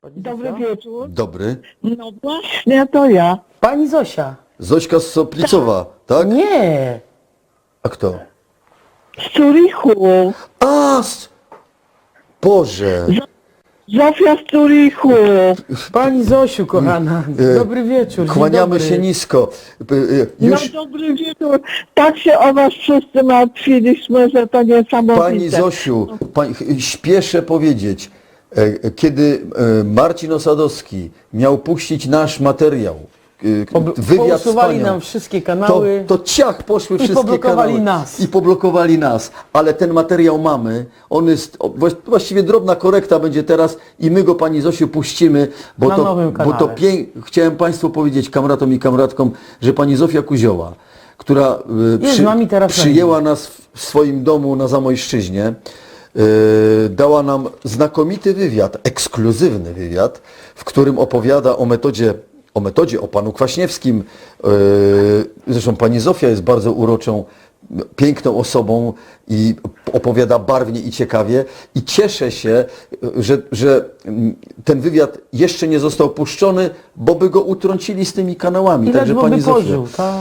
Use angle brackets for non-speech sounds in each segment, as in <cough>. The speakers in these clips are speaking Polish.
Pani Dobry Zosia? wieczór. Dobry. No właśnie to ja. Pani Zosia. Zośka z Soplicowa, tak? Nie. A kto? Z Zurichu. A! z- Boże! Zofia z Zurichu. Pani Zosiu, kochana. E, Dobry wieczór. dzień Kłaniamy dobry. się nisko. Y, y, Już No dobry wieczór. Tak się o was wszyscy martwiliśmy, że to niesamowite. Pani Zosiu, pań, śpieszę powiedzieć, e, e, kiedy e, Marcin Osadowski miał puścić nasz materiał, e, wywiad z pousuwali panią, nam wszystkie to, kanały. to ciach poszły I wszystkie poblokowali kanały. nas. I poblokowali nas. Ale ten materiał mamy. On jest, o, właś- właściwie drobna korekta będzie teraz i my go Pani Zosiu puścimy, bo Na to, nowym bo to kanale. pię... chciałem Państwu powiedzieć, kamratom i kamratkom, że Pani Zofia Kuzioła, która e, Jest z nami teraz na przyjęła nas w swoim domu na Zamojszczyźnie, e, dała nam znakomity wywiad, ekskluzywny wywiad, w którym opowiada o metodzie, o metodzie, o panu Kwaśniewskim. E, Zresztą pani Zofia jest bardzo uroczą, piękną osobą i opowiada barwnie i ciekawie. I cieszę się, że, że mm, ten wywiad jeszcze nie został puszczony, bo by go utrącili z tymi kanałami. I Także pani Zofia. pożył. Tak.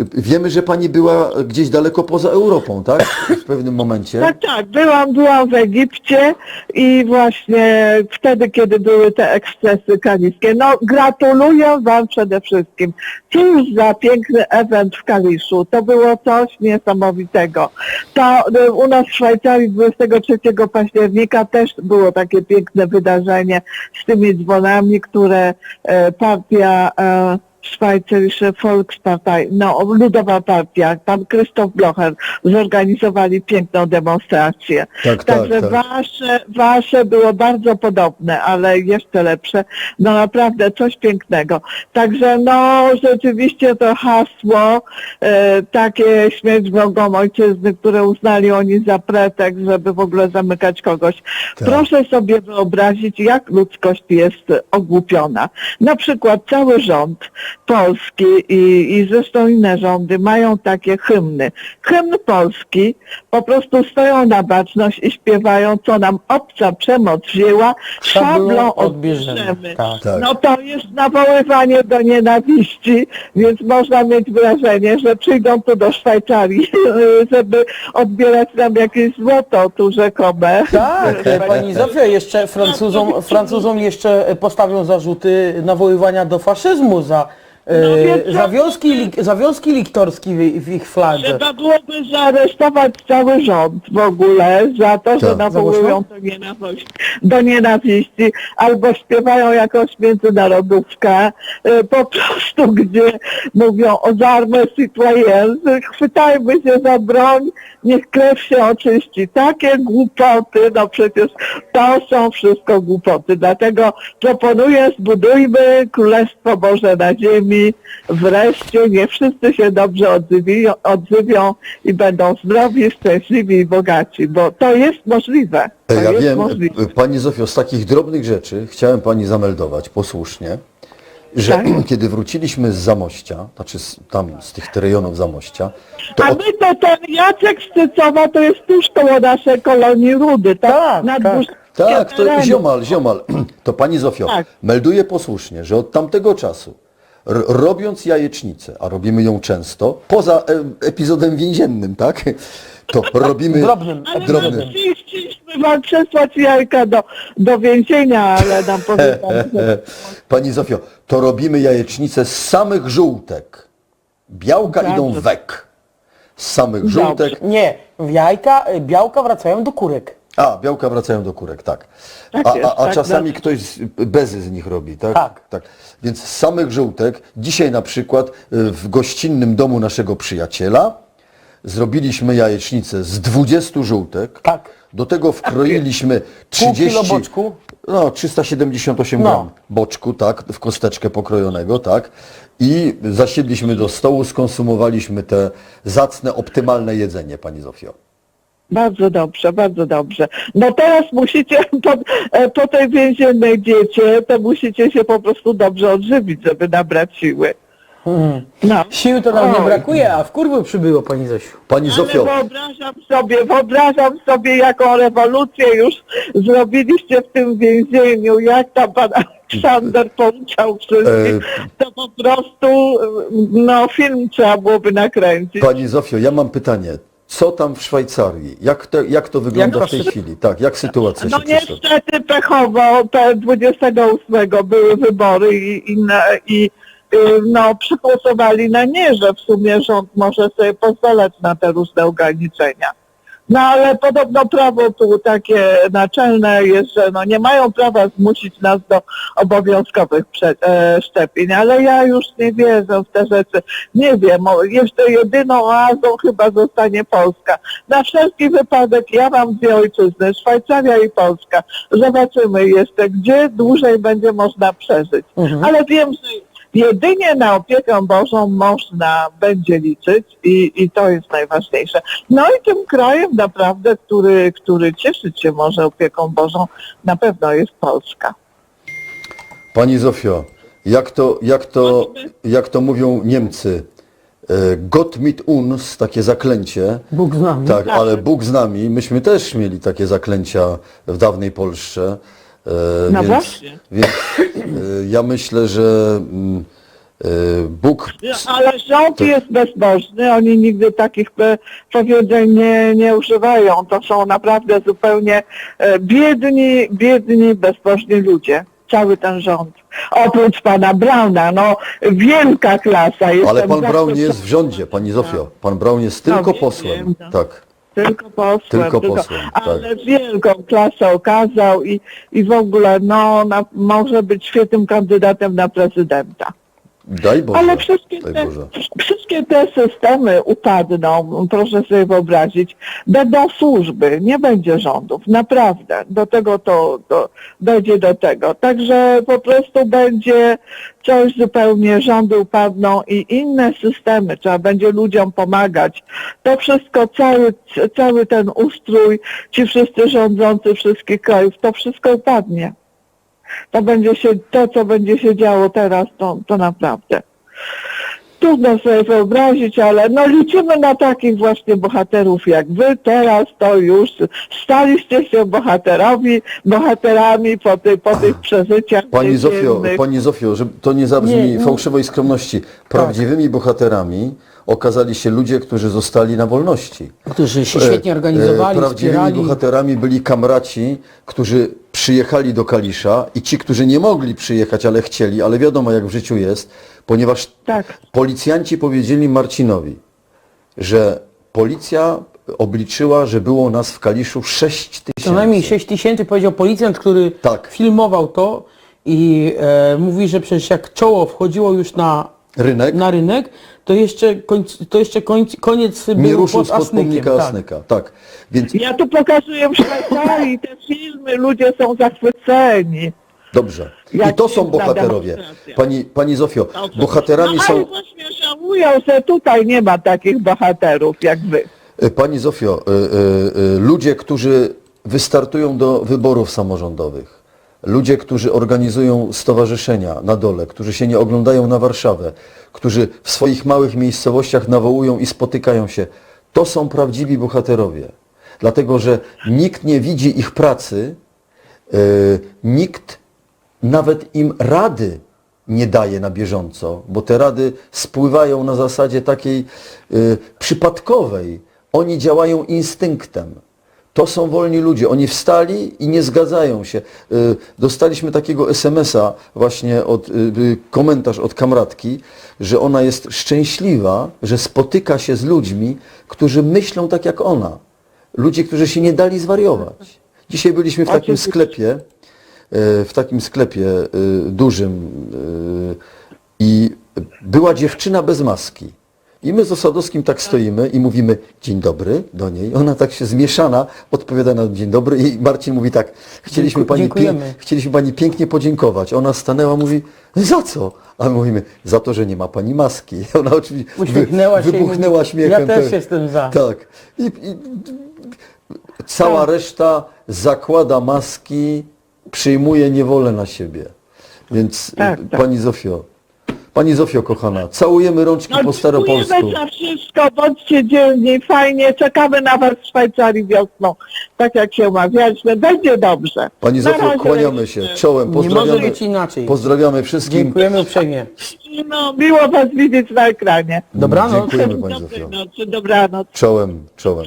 Em, y, Wiemy, że pani była gdzieś daleko poza Europą, tak? W pewnym momencie. Tak, tak. Byłam, byłam w Egipcie i właśnie wtedy, kiedy były te ekscesy kaliskie. No gratuluję wam przede wszystkim. Cóż za piękny event w Kaliszu. To było coś niesamowitego. To y, u nas w Szwajcarii 23 października też było takie piękne wydarzenie z tymi dzwonami, które e, partia e, Szwajcarische Volkspartei, no Ludowa Partia, pan Krzysztof Blocher zorganizowali piękną demonstrację. Tak, tak, Także tak. wasze, wasze było bardzo podobne, ale jeszcze lepsze. No naprawdę coś pięknego. Także no rzeczywiście to hasło, e, takie śmierć wrogom ojczyzny, które uznali oni za pretekst, żeby w ogóle zamykać kogoś. Tak. Proszę sobie wyobrazić, jak ludzkość jest ogłupiona. Na przykład cały rząd Polski i, i zresztą inne rządy mają takie hymny. Hymn Polski po prostu stoją na baczność i śpiewają, co nam obca przemoc wzięła, Szablą odbierzemy. Tak. Tak. No to jest nawoływanie do nienawiści, więc można mieć wrażenie, że przyjdą tu do Szwajcarii, <laughs> żeby odbierać nam jakieś złoto tu rzekome. Tak, e, pani Zofia, jeszcze Francuzom, Francuzom jeszcze postawią zarzuty nawoływania do faszyzmu za, No więc za, co- wiązki, lik- za wiązki liktorskie w, w ich fladze. Trzeba byłoby zaaresztować cały rząd w ogóle za to, że Tak. nawołują do nienawiści, do nienawiści albo śpiewają jakąś międzynarodówkę, e, po <laughs> prostu gdzie mówią o zarmę citoyenne, chwytajmy się za broń, niech krew się oczyści. Takie głupoty, no przecież to są wszystko głupoty. Dlatego proponuję, zbudujmy Królestwo Boże na ziemi, wreszcie niech wszyscy się dobrze odzywią, odzywią i będą zdrowi, szczęśliwi i bogaci, bo to jest możliwe. To Ja wiem, możliwe. Pani Zofio, z takich drobnych rzeczy chciałem Pani zameldować posłusznie, że Tak. <clears throat> kiedy wróciliśmy z Zamościa, znaczy z, tam z tych rejonów Zamościa, to A od, my to ten Jacek Szczycowa to jest tuż koło naszej kolonii Rudy, tak? Tak, tak. Tak, to terenu. ziomal, ziomal. <clears throat> To pani Zofio, Tak. melduję posłusznie, że od tamtego czasu, robiąc jajecznicę, a robimy ją często, poza e, epizodem więziennym, tak? To <laughs> robimy... Drobnym, Ale drobnym. Wam przesłać jajka do, do więzienia, ale nam powiedział, że <laughs> Pani Zofio, to robimy jajecznicę z samych żółtek. Białka idą wek. Z samych Dobrze. żółtek. Nie, w jajka, e, białka wracają do kurek. A, białka wracają do kurek, tak. Tak A, jest, a, a tak, czasami tak. ktoś z- bezy z nich robi, tak? Tak. tak. Więc z samych żółtek, dzisiaj na przykład y, w gościnnym domu naszego przyjaciela zrobiliśmy jajecznicę z 20 żółtek. Tak. Do tego wkroiliśmy 30... kilo boczku. No, 378 No. gram boczku, tak, w kosteczkę pokrojonego, tak. I zasiedliśmy do stołu, skonsumowaliśmy te zacne, optymalne jedzenie, Pani Zofio. Bardzo dobrze, bardzo dobrze. No teraz musicie <laughs> po, e, po tej więziennej diecie, to musicie się po prostu dobrze odżywić, żeby nabrać siły. No. Sił to nam nie Oj. brakuje, a w kurwy przybyło pani Zosiu. Pani Ale Zofio, wyobrażam sobie, wyobrażam sobie, jaką rewolucję już zrobiliście w tym więzieniu, jak tam pan Aleksander pouczał wszystkich, to po prostu, no film trzeba byłoby nakręcić. Pani Zofio, ja mam pytanie. Co tam w Szwajcarii? Jak to, jak to wygląda Jak w tej chwili? Tak, jak sytuacja No się przedstawia? niestety pechowo, te 28 były wybory i, i, na, i no, przygłosowali na nie, że w sumie rząd może sobie pozwalać na te różne ograniczenia. No ale podobno prawo tu takie naczelne jest, że no nie mają prawa zmusić nas do obowiązkowych prze, e, szczepień, ale ja już nie wierzę w te rzeczy. Nie wiem, jeszcze jedyną oazą chyba zostanie Polska. Na wszelki wypadek ja mam dwie ojczyzny, Szwajcaria i Polska. Zobaczymy jeszcze, gdzie dłużej będzie można przeżyć. Mhm. Ale wiem, że jedynie na opiekę Bożą można będzie liczyć i, i to jest najważniejsze. No i tym krajem naprawdę, który, który cieszyć się może opieką Bożą, na pewno jest Polska. Pani Zofio, jak to, jak to, jak to mówią Niemcy? e, Gott mit uns, takie zaklęcie. Bóg z nami. Tak, ale Bóg z nami. Myśmy też mieli takie zaklęcia w dawnej Polsce. e, No więc, właśnie. Więc ja myślę, że mm, e, Bóg... Ale rząd To- jest bezbożny, oni nigdy takich e, powiedzeń nie, nie używają. To są naprawdę zupełnie e, biedni, biedni, bezbożni ludzie. Cały ten rząd. Oprócz pana Brauna, no wielka klasa. Jestem Ale pan Braun nie jest w rządzie, pani Zofio. Pan Braun jest No, tylko wiem, posłem. no. Tak. Tylko posłem. Tylko posłem, tak. ale wielką klasę okazał i, i w ogóle no, na, może być świetnym kandydatem na prezydenta. Daj Boże. Ale wszystkie Daj te, Boże. wszystkie te systemy upadną, proszę sobie wyobrazić. Będą służby, nie będzie rządów, naprawdę. Do tego to, to dojdzie do tego. Także po prostu będzie coś zupełnie, rządy upadną i inne systemy, trzeba będzie ludziom pomagać. To wszystko, cały, cały ten ustrój, ci wszyscy rządzący wszystkich krajów, to wszystko upadnie. To będzie się, to co będzie się działo teraz, to, to naprawdę. Trudno sobie wyobrazić, ale no liczymy na takich właśnie bohaterów jak wy. Teraz to już staliście się bohaterowi, bohaterami po, ty, po tych przeżyciach. Pani Zofio, pani Zofio, żeby to nie zabrzmi Nie, nie. fałszywej skromności. Prawdziwymi bohaterami okazali się ludzie, którzy zostali na wolności. Którzy się świetnie E, organizowali, e, Prawdziwymi wspierali. bohaterami byli kamraci, którzy przyjechali do Kalisza i ci, którzy nie mogli przyjechać, ale chcieli, ale wiadomo jak w życiu jest, ponieważ Tak. policjanci powiedzieli Marcinowi, że policja obliczyła, że było nas w Kaliszu 6 tysięcy. Co najmniej 6 tysięcy powiedział policjant, który Tak. filmował to i e, mówi, że przecież jak czoło wchodziło już na, Rynek na rynek, to jeszcze, końc, to jeszcze końc, koniec nie był ruszył pod spod Asnykiem. pomnika Tak. Asnyka. Tak. Więc Ja tu pokazuję w Szwajcarii te filmy, ludzie są zachwyceni. Dobrze. I Jak to są piękna bohaterowie. demonstracja. Pani, pani Zofio, Dobrze. bohaterami no, są... ale właśnie żałują, że tutaj nie ma takich bohaterów jak wy. E, Pani Zofio, e, e, e, ludzie, którzy wystartują do wyborów samorządowych, ludzie, którzy organizują stowarzyszenia na dole, którzy się nie oglądają na Warszawę, którzy w swoich małych miejscowościach nawołują i spotykają się, to są prawdziwi bohaterowie. Dlatego, że nikt nie widzi ich pracy, e, nikt nawet im rady nie daje na bieżąco, bo te rady spływają na zasadzie takiej y, przypadkowej. Oni działają instynktem. To są wolni ludzie. Oni wstali i nie zgadzają się. Y, dostaliśmy takiego SMS-a właśnie od, y, y, komentarz od kamratki, że ona jest szczęśliwa, że spotyka się z ludźmi, którzy myślą tak jak ona. Ludzie, którzy się nie dali zwariować. Dzisiaj byliśmy w takim Oczywiście. sklepie, w takim sklepie dużym i była dziewczyna bez maski. I my z Osadowskim tak stoimy i mówimy dzień dobry do niej. Ona tak się zmieszana odpowiada na dzień dobry i Marcin mówi tak, chcieliśmy pani, dziękujemy. chcieliśmy pani pięknie podziękować. Ona stanęła, mówi za co? A my mówimy, za to, że nie ma pani maski. <laughs> Ona oczywiście Uśmiechnęła się i wybuchnęła mówi, śmiechem. "Ja też tak. jestem za". Tak. I, i, Cała reszta zakłada maski, przyjmuje niewolę na siebie. Więc Tak, y, tak. Pani Zofio, Pani Zofio, kochana, całujemy rączki po staropolsku. dziękujemy za wszystko, bądźcie dzielni, fajnie, czekamy na Was w Szwajcarii wiosną, tak jak się umawialiśmy, będzie dobrze. Pani Na Zofio, razie. kłaniamy się, czołem, Nie może pozdrawiamy, być inaczej. pozdrawiamy wszystkim. Dziękujemy uprzejmie. No, miło Was widzieć na ekranie. Dobranoc. Dziękujemy Pani Dobrej Zofio. nocy, dobranoc. Czołem, czołem.